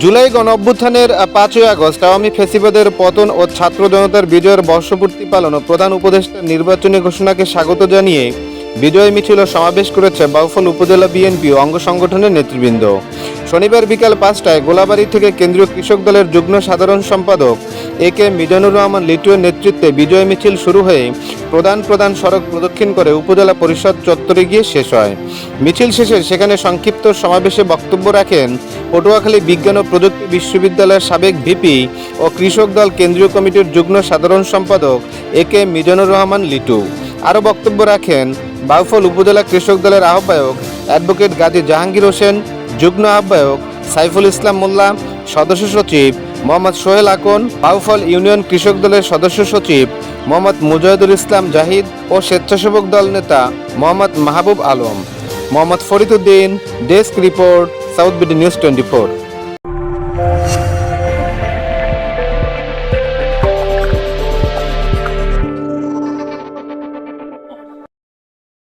জুলাই গণ অভ্যুত্থানের পাঁচই আগস্ট আওয়ামী ফেসিবাদের পতন ও ছাত্র জনতার বিজয়ের বর্ষপূর্তি পালন ও প্রধান উপদেষ্টার নির্বাচনী ঘোষণাকে স্বাগত জানিয়ে বিজয় মিছিল ও সমাবেশ করেছে বাউফল উপজেলা বিএনপি ও অঙ্গ সংগঠনের নেতৃবৃন্দ। শনিবার বিকাল পাঁচটায় গোলাবাড়ি থেকে কেন্দ্রীয় কৃষক দলের যুগ্ম সাধারণ সম্পাদক এ কে মিজানুর রহমান লিটুয়ের নেতৃত্বে বিজয় মিছিল শুরু হয়ে প্রধান প্রধান সড়ক প্রদক্ষিণ করে উপজেলা পরিষদ চত্বরে গিয়ে শেষ হয়। মিছিল শেষে সেখানে সংক্ষিপ্ত সমাবেশে বক্তব্য রাখেন পটুয়াখালী বিজ্ঞান ও প্রযুক্তি বিশ্ববিদ্যালয়ের সাবেক ভিপি ও কৃষক দল কেন্দ্রীয় কমিটির যুগ্ম সাধারণ সম্পাদক এ কে মিজানুর রহমান লিটু। আরও বক্তব্য রাখেন বাউফল উপজেলা কৃষক দলের আহ্বায়ক অ্যাডভোকেট গাজী জাহাঙ্গীর হোসেন, যুগ্ম আহ্বায়ক সাইফুল ইসলাম মোল্লা, সদস্য সচিব মোহাম্মদ সোহেল আকন, বাউফল ইউনিয়ন কৃষক দলের সদস্য সচিব মোহাম্মদ মুজাহিদুল ইসলাম জাহিদ ও স্বেচ্ছাসেবক দল নেতা Mohammad Mahbub Alam. Mohammad Fariduddin, desk report South Bid News 24.